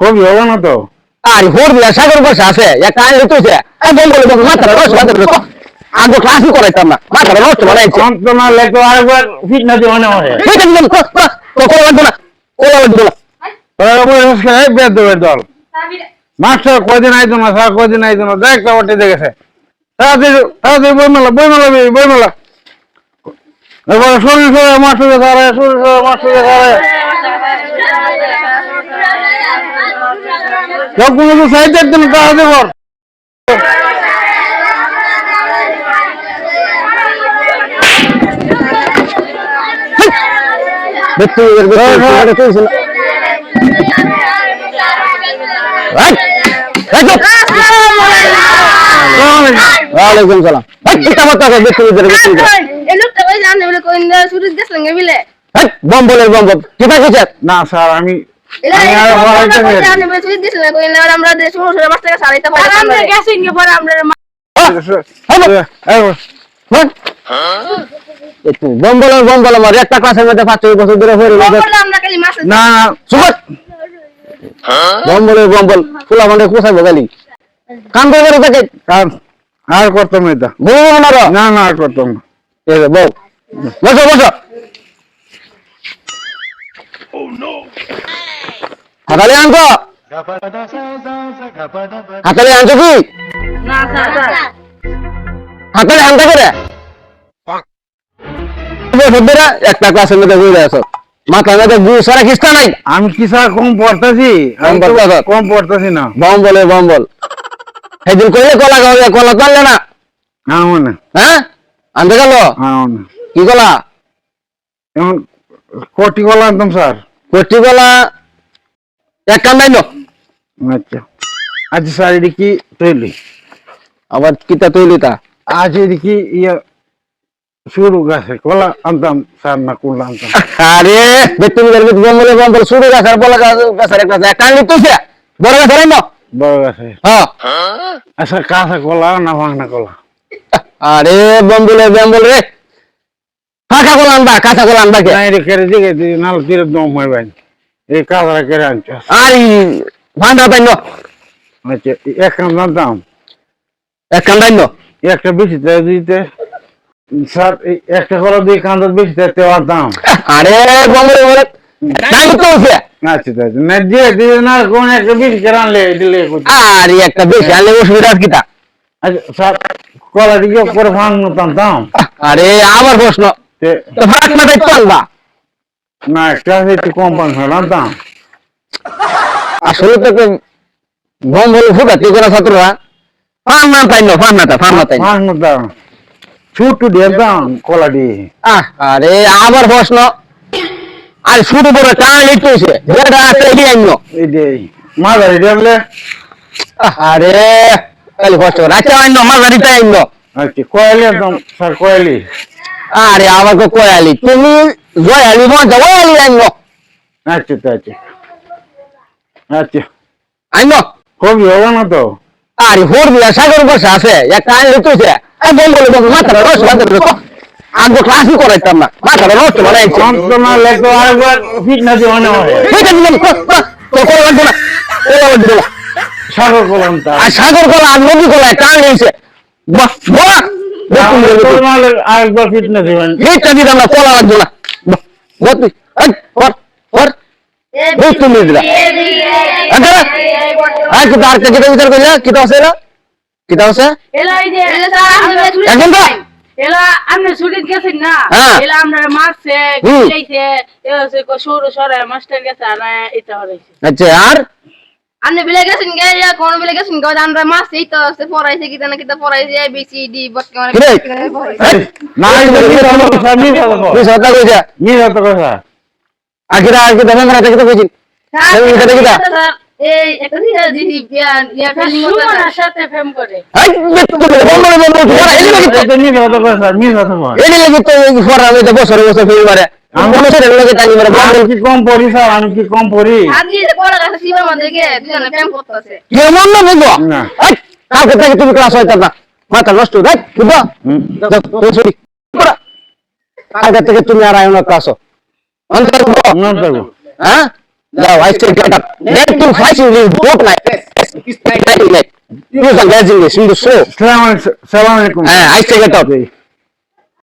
কবি হবে না তো? আর হোর দিয়া সাগর বসে আছে মাথাটা মাথাটা আগে ক্লাসই করাইতাম না মাথাটা বানাইছে। অন্ত না আরেকবার মনে তো কোলা লাগবে না কোলা লাগবে না বেদবের দল। মাস্টার আইতো না স্যার আইতো না দেখ তো ওটে দেখেছে তাড়াতাড়ি তাড়াতাড়ি এবার শরীর মাস্টার শরীর মাস্টার কোনো তো সাইডের জন্য তাড়াতাড়ি বল। দেখতে দেখতে চলছে ওয়ালাইকুম সালাম। এটা মত আছে দেখতে দেখতে দেখতে এই লোকটা ওই জানে বলে কোন শুরু গেছিলেন বিলে? বম বলে বম না স্যার আমি এলা আমি আর পড়াইতে পারি না। জানে বলে শুরু গেছিলেন কোন আমরা আমরা আমরা আমার একটা ক্লাসের মধ্যে পাঁচ ছয় বছর ধরে হয়ে আমরা না সুগত বম বলে বম বল ফুলা মানে কোথায় বগালি কাম করে করে থাকে আর করতাম না এটা। বলব না না না আর করতাম না। বল বসো বসো। হাতালে আনছো হাতালে আনছো কি না হাতালে আনতে করে একটা ক্লাসের মধ্যে ঘুরে আসো। মাথার মধ্যে গু সারা খিস্তা নাই? আমি কি কম পড়তেছি? কম পড়তেছি? না। বম বলে বম বল। সেদিন কইলে কলা খাওয়া কলা আনলে না। আমার না হ্যাঁ? আনতে গেল? আমার কি কলা? এখন কোটি কলা আনতাম স্যার? কচি কলা? এক কান নাই আচ্ছা। আচ্ছা স্যার এটি কি তৈরি আবার কিতা তৈলি তা? আজ এটি কি ইয়ে শুরু গাছে কলা আনতাম স্যার না কোনটা আনতাম। আরে দেখতে মিলে বলে বম বল শুরু গাছের বলা গাছের একটা এক কান লিখতেছে বড় গাছ নাই বড় গাছে। হ্যাঁ। আচ্ছা কাঁচা কলা না ভাঙনা কলা? আরে বম বলে বম বল রে। ফাঁকা কলা আনবা কাঁচা কলা আনবা কে? না এটি কেড়ে দিকে নাহলে তীরে দম হয়ে বাইন। এই কাঁচা কেড়ে আনছ আরে ভান্ডা তাই ন আচ্ছা এক কান আনতাম এক কান তাই ন একটা বেশি দেয় দিতে। স্যার একটা কলা দিয়ে কান্দা বেশি দিতে পারতাম আরে বম বলে বলে তাই তো হচ্ছে আচ্ছা আচ্ছা না দিয়ে দিয়ে না কোন একটা বেশি করে আনলে দিলে। আরে একটা বেশি আনলে অসুবিধা আছে কিতা আচ্ছা স্যার কলা দিকে পরে ভাঙনো টানতাম আরে আবার প্রশ্ন। তে তো ফাঁক না তাই তো আনবা না একটা একটু কম পান আনতাম আসলে তো একটা বম বলে ফুটা কি করে ছাত্ররা ফান না তাই ন ফান না তা ফান না তাই না। ভাঙনো দাম। ছুটু দিয়ে দাম কলা দিয়ে। আহ, আরে আবার প্রশ্ন। আর শুরু করে টান যেটা আছে এগিয়ে আইন মাঝারি দেখলে আরে তাহলে কষ্ট করে। আচ্ছা আইন মাঝারিটা আইন আচ্ছা কয়ালি একদম স্যার কয়ালি। আরে আমাকে কয়ালি। তুমি জয়ালি মজা ওয়ালি আইন আচ্ছা তো আচ্ছা। আচ্ছা। আইন কবি হবে না তো? আরে হোর দিয়া সাগর বসে আছে। একটা আইন লিখতে হয়েছে একদম বলে বলে মাথাটা নষ্ট মাথাটা নষ্ট। আগে ক্লাসই করাইতাম না। মাথাটা নষ্ট বানাইছে। অন্ত না লেতো আরেকবার ফিটনেস মনে হয় ঠিক আছে দিলাম তো করে লাগবে না করে লাগবে না সাগর কলাম তার আর সাগর কলা আর নদী কলা টান নিয়েছে বাহ বাহ। দেখুন তোর নাহলে আরেকবার ফিটনেস হবেন দিলাম না কলা লাগবে না বাহ বাহ তুই এই, কর কর এই তুমি দিলা আচ্ছা আর কি তার কে কিতা বিচার কইলা কিতা আছে না কিতা আছে এলা এই যে একদম তো এলা আমরা ছুটি গেছেন না। এলা আমরা মারছে। গিলাইছে এসে সরু সরে মাস্টার গেছে আর এটা হইছে আচ্ছা আর আপনি বিলে গেছেন গে ইয়া কোন বিলে গেছেন গে আমরা মাস এই তো সে পড়াইছে কিতা না কিতা পড়াইছে এ বি সি ডি বট কে কি? এই, না এই হলো তুই সত্তা কইছা মিস হতো কথা আখিরা আর কি দেখেন না কিতা কইছিস এই, এটা দেখি। এই একটা দিন দিদি ইয়া ইয়া ফিলিং সুমনের সাথে প্রেম করে এই দেখতে বলে বন্ধ বন্ধ বন্ধ এই লাগি এই তো কথা স্যার মিস হতো কথা এই লাগি তো ফর তো বছর বছর ফিরে মারে আমি মনে হচ্ছে লাগে টানি মারে আমি কি কম পড়ি স্যার? আমি কি কম পড়ি? আদি পড়া কাছে সীমার মধ্যে গে দুজনে প্রেম করতেছে। কেমন না বুঝব? না। এই, কালকে থেকে তুমি ক্লাস হইতাম না মাথা নষ্ট দেখ বুঝব? হুম। কালকে থেকে তুমি আর আয়ো না ক্লাস অন্তর না হ্যাঁ? যাও I stay get up then to. Fight you leave boat like It's like like like use a ledge English in the show সালাম আলাইকুম। হ্যাঁ আই স্টে গেট আপ